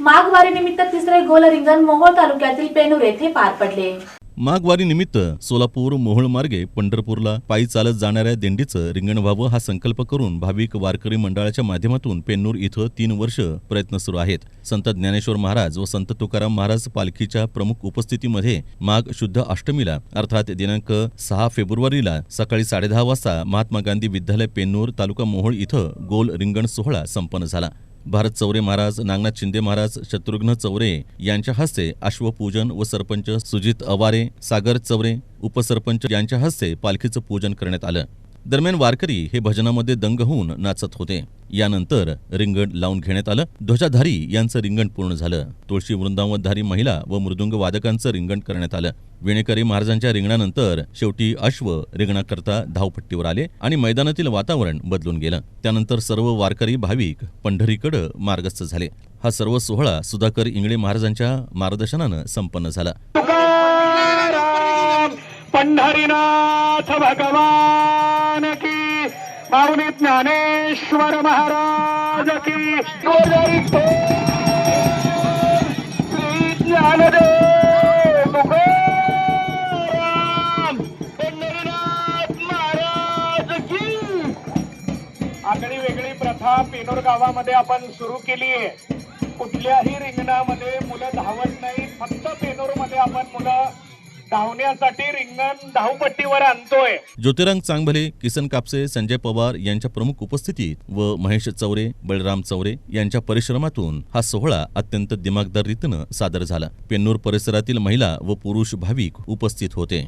माघवारीनिमित्त तिसरे गोल रिंगण मोहोळ तालुक्यातील पेनूर येथे पार पडले. माघवारी निमित्त सोलापूर मोहोळ मार्गे पंढरपूरला पायी चालत जाणाऱ्या दिंडीचं रिंगण व्हावं हा संकल्प करून भाविक वारकरी मंडळाच्या माध्यमातून पेन्नूर इथं तीन वर्ष प्रयत्न सुरू आहेत. संत ज्ञानेश्वर महाराज व संत तुकाराम महाराज पालखीच्या प्रमुख उपस्थितीमध्ये माघ शुद्ध अष्टमीला अर्थात दिनांक सहा फेब्रुवारीला सकाळी साडेदहा वाजता महात्मा गांधी विद्यालय पेन्नूर तालुका मोहोळ इथं गोल रिंगण सोहळा संपन्न झाला. भारत चौरे महाराज नागनाथ शिंदे महाराज शत्रुघ्न चौरे यांच्या हस्ते अश्वपूजन व सरपंच सुजित अवारे सागर चौरे उपसरपंच यांच्या हस्ते पालखीचं पूजन करण्यात आलं. दरम्यान वारकरी हे भजनामध्ये दंग होऊन नाचत होते. यानंतर रिंगण लावून घेण्यात आलं. ध्वजाधारी यांचं रिंगण पूर्ण झालं. तुळशी वृंदावनधारी महिला व मृदुंग वादकांचं रिंगण करण्यात आलं. विणेकरी महाराजांच्या रिंगणानंतर शेवटी अश्व रिंगणाकरता धावपट्टीवर आले आणि मैदानातील वातावरण बदलून गेलं. त्यानंतर सर्व वारकरी भाविक पंढरीकडे मार्गस्थ झाले. हा सर्व सोहळा सुधाकर इंगळे महाराजांच्या मार्गदर्शनानं संपन्न झाला. पंढरीनाथ भगवान की माऊली ज्ञानेश्वर महाराज की श्री ज्ञानदेव पंढरीनाथ महाराज की. आगळी वेगळी प्रथा पेनोर गावामध्ये आपण सुरू केली आहे. कुठल्याही रिंगणामध्ये मुलं धावत नाही फक्त पेनोरमध्ये आपण मुलं धावण्यासाठी रिंगण धावपट्टीवर आणतोय. ज्योतिरांग चांगभले किसन कापसे संजय पवार यांच्या प्रमुख उपस्थितीत व महेश चौरे बळराम चौरे यांच्या परिश्रमातून हा सोहळा अत्यंत दिमागदार रीतीनं सादर झाला. पेन्नूर परिसरातील महिला व पुरुष भाविक उपस्थित होते.